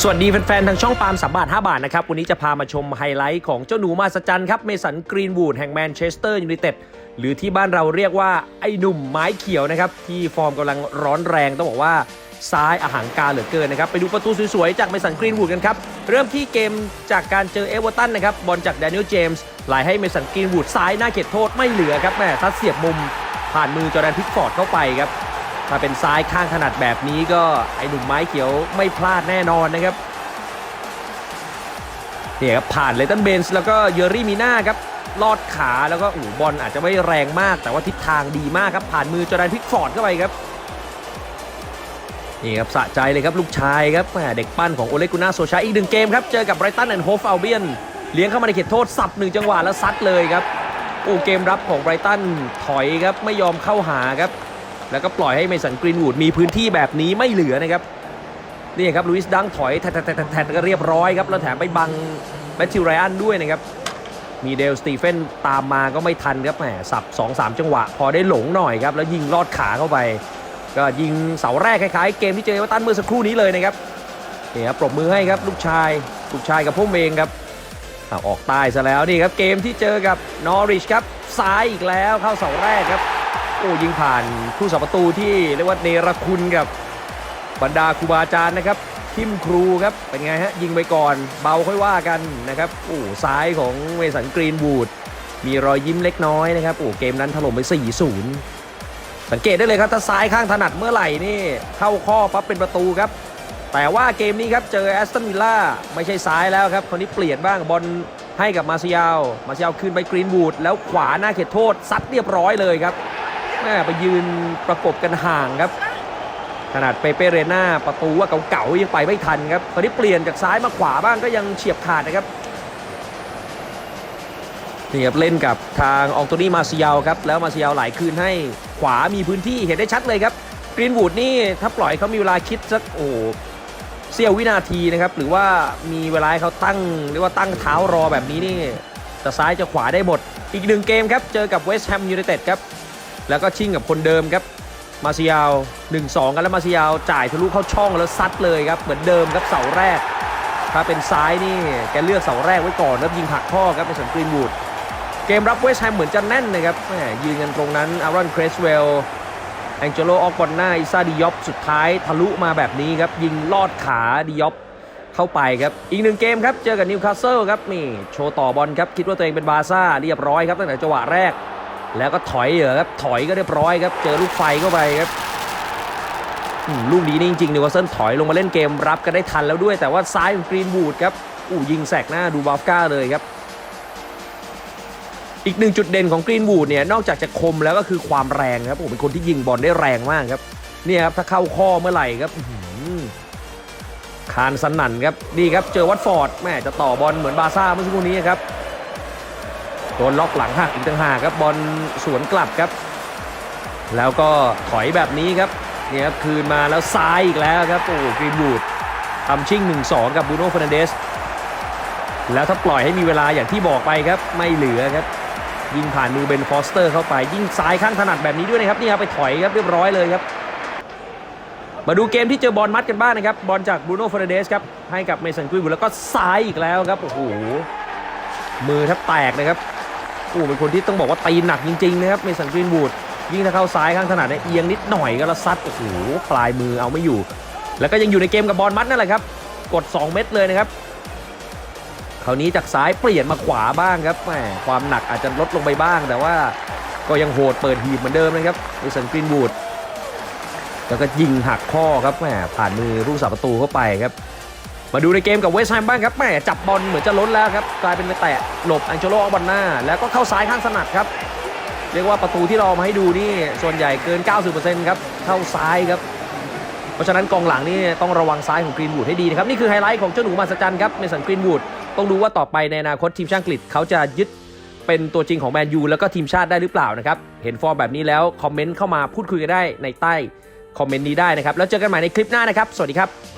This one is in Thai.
สวัสดีแฟนๆ ทางช่องปาล์มสามบาท 5 บาทนะครับ วันนี้จะพามาชมไฮไลท์ของเจ้าหนูมาสจันครับ เมสันกรีนวูดแห่งแมนเชสเตอร์ยูไนเต็ดหรือที่บ้านเราเรียกว่า ไอ้หนุ่มไม้เขียวนะครับ ที่ฟอร์มกำลังร้อนแรงต้องบอกว่าซ้ายอาหารการเหลือเกินนะครับ ไปดูประตูสวยๆ จากเมสันกรีนวูดกันครับ เริ่มที่เกมจากการเจอเอเวอร์ตันนะครับบอลจากแดเนียลเจมส์ไหลให้เมสันกรีนวูดซ้ายหน้าเขตโทษไม่เหลือครับแม่ทัดเสียบมุมผ่านมือจอแดนพิกฟอร์ดเข้าไปครับ ถ้าเป็นซ้ายข้างถนัดแบบนี้ก็ไอ้หนุ่มไม้เขียวไม่พลาดแน่นอนนะครับเนี่ยครับผ่านเลตันเบนส์แล้วก็เยอรี่มีน่าครับลอดขาแล้วก็อูบอลอาจจะไม่แรงมาก แต่ว่าทิศทางดีมากครับ ผ่านมือจอร์แดนพิกฟอร์ดเข้าไปครับนี่ครับสะใจเลยครับลูกชายครับแหม่เด็กปั้นของโอเลกุน่าโซชาอีกหนึ่งเกมครับเจอกับไบรตันแอนด์โฮฟอัลเบียนเลี้ยงเข้ามาในเขตโทษสับหนึ่งจังหวะแล้วซัดเลยครับโอ้เกมรับของไบรตันถอยครับไม่ยอมเข้าหาครับ แล้วก็ปล่อยให้เมสันกรีนวูดมีพื้นที่แบบนี้ไม่เหลือนะครับนี่ครับลุยส์ดังถอยแทดๆๆๆก็เรียบร้อยครับแล้วแถมไปบังแมทธิวไรอันด้วยนะครับมีเดลสตีเฟนตามมาก็ไม่ทันครับแหมสับ 2-3 จังหวะ พอได้หลงหน่อยครับ แล้วยิงลอดขาเข้าไป ก็ยิงเสาแรกคล้ายๆ เกมที่เจอเอเวอตันเมื่อสักครู่นี้เลยนะครับนี่ครับปรบมือให้ครับลูกชาย ลูกชายกับพวกเองครับออกใต้ซะแล้วนี่ครับเกมที่เจอกับนอริชครับซ้ายอีกแล้วเข้าเสาแรกครับ อ้ยิงผ่านผู้สาประตูที่เรียกว่าเนรคุณกับบรรดาครูบาอาจารย์นะครับทิมครูครับเป็นไงฮะยิงไปก่อนเบาค่อยว่ากันนะครับโอ้ซ้ายของเมสันกรีนวูดมีรอยยิ้มเล็กน้อยนะครับโอ้เกมนั้นถล่มไป 4-0 สังเกตได้เลยครับถ้าซ้ายข้างถนัดเมื่อไหร่นี่เข้าข้อปั๊บเป็นประตูครับ แต่ว่าเกมนี้ครับเจอแอสตันวิลล่าไม่ใช่ซ้ายแล้วครับคราวนี้เปลี่ยนบ้างบอลให้กับมาเซิยลมาเซิยาลคืนไปกรีนวูดแล้วขวาหน้าเขตโทษซัดเรียบร้อยเลยครับ แม่ไปยืนประกบกันห่างครับ ขนาดเปเปเรน่าประตูว่าเก่าๆยังไปไม่ทันครับตอนนี้เปลี่ยนจากซ้ายมาขวาบ้างก็ยังเฉียบขาดนะครับนี่ครับเล่นกับทางอองโตนี่มาซิยาลครับแล้วมาซิยาลไหลคืนให้ขวามีพื้นที่เห็นได้ชัดเลยครับกรีนวูดนี่ถ้าปล่อยเขามีเวลาคิดสักโอ้เสี้ยววินาทีนะครับหรือว่ามีเวลาเขาตั้งเรียกว่าตั้งเท้ารอแบบนี้นี่จะซ้ายจะขวาได้หมด อีกหนึ่งเกมครับ เจอกับเวสต์แฮมยูไนเต็ดครับ แล้วก็ชิงกับคนเดิมครับ มาซิยาว 1-2 กันแล้วมาซิยาวจ่ายทะลุเข้าช่องแล้วซัดเลยครับ เหมือนเดิมครับเสาแรก ถ้าเป็นซ้ายนี่แกเลือกเสาแรกไว้ก่อนแล้วยิงหักข้อครับในสันกรีนวูดเกมรับเวสต์แฮมเหมือนจะแน่นนะครับแหมยืนกันตรงนั้นอารอนเครสเวลแองเจโลออกบอลหน้าอิซาดิยอปสุดท้ายทะลุมาแบบนี้ครับ ยิงลอดขาดิยอปเข้าไปครับ อีกหนึ่งเกมครับ เจอกับนิวคาสเซิลครับนี่โชว์ต่อบอลครับ คิดว่าตัวเองเป็นบาร์ซ่าเรียบร้อยครับตั้งแต่จังหวะแรก แล้วก็ถอยเหรอครับถอยก็เรียบร้อยครับ เจอลูกไฟเข้าไปครับลูกนี้นี่จริงๆนิวคาสเซิลถอยลงมาเล่นเกมรับก็ได้ทันแล้วด้วย แต่ว่าซ้ายของกรีนวูดครับอู้ยิงแสกหน้าดูบาฟก้าเลยครับ อีกหนึ่งจุดเด่นของกรีนวูดเนี่ยนอกจากจะคมแล้วก็คือความแรงครับผมเป็นคนที่ยิงบอลได้แรงมากครับเนี่ยครับถ้าเข้าข้อเมื่อไหร่ครับคานสนั่นครับนี่ครับเจอวัตฟอร์ดแม่จะต่อบอลเหมือนบาซ่าเมื่อสักครู่นี้ครับ โดนล็อกหลังหักอีกต่างหากครับบอลสวนกลับครับ แล้วก็ถอยแบบนี้ครับเนี่ยครับคืนมาแล้วซ้ายอีกแล้วครับโอ้กรีนวูดทำชิ่ง 1-2 กับบูโน่ฟรนันเดส แล้วถ้าปล่อยให้มีเวลาอย่างที่บอกไปครับ ไม่เหลือครับ ยิงผ่านมือเบนฟอสเตอร์เข้าไป ยิงซ้ายข้างถนัดแบบนี้ด้วยนะครับ นี่ครับไปถอยครับเรียบร้อยเลยครับ มาดูเกมที่เจอบอลมัดกันบ้างนะครับ บอลจากบูโน่ฟรนเดสครับ ให้กับเมสันกุยบุแล้วก็ซ้ายอีกแล้วครับโอ้โหมือแทบแตกเลยครับ โอ้เป็นคนที่ต้องบอกว่าตีหนักจริงๆนะครับเมสันกรีนวูดยิ่งถ้าเข้าซ้ายข้างถนัดเนี่ยเอียงนิดหน่อยก็แล้วซัดโอ้โหปลายมือเอาไม่อยู่ แล้วก็ยังอยู่ในเกมกับบอลมัดนั่นแหละครับ กด 2 เม็ดเลยนะครับคราวนี้จากซ้ายเปลี่ยนมาขวาบ้างครับแหมความหนักอาจจะลดลงไปบ้าง แต่ว่าก็ยังโหดเปิดหีบเหมือนเดิมนะครับเมสันกรีนวูดแล้วก็ยิงหักข้อครับแหมผ่านมือรูปสาประตูเข้าไปครับ มาดูในเกมกับเวสต์แฮมบ้างครับแหมจับบอลเหมือนจะล้นแล้วครับกลายเป็นไปแตะหลบแองเจโลออกบอลหน้า แล้วก็เข้าซ้ายข้างสนัดครับ เรียกว่าประตูที่เราเอามาให้ดูนี่ส่วนใหญ่เกิน 90%ครับเข้าซ้ายครับ เพราะฉะนั้นกองหลังนี่ต้องระวังซ้ายของกรีนวูดให้ดีนะครับนี่คือไฮไลท์ของเจ้าหนูมหัศจรรย์ครับเมสันกรีนวูดต้องดูว่าต่อไปในอนาคตทีมชาติอังกฤษเขาจะยึดเป็นตัวจริงของแมนยูแล้วก็ทีมชาติได้หรือเปล่านะครับ เห็นฟอร์มแบบนี้แล้วคอมเมนต์เข้ามาพูดคุยกันได้ในใต้คอมเมนต์นี้ได้นะครับ แล้วเจอกันใหม่ในคลิปหน้านะครับ สวัสดีครับ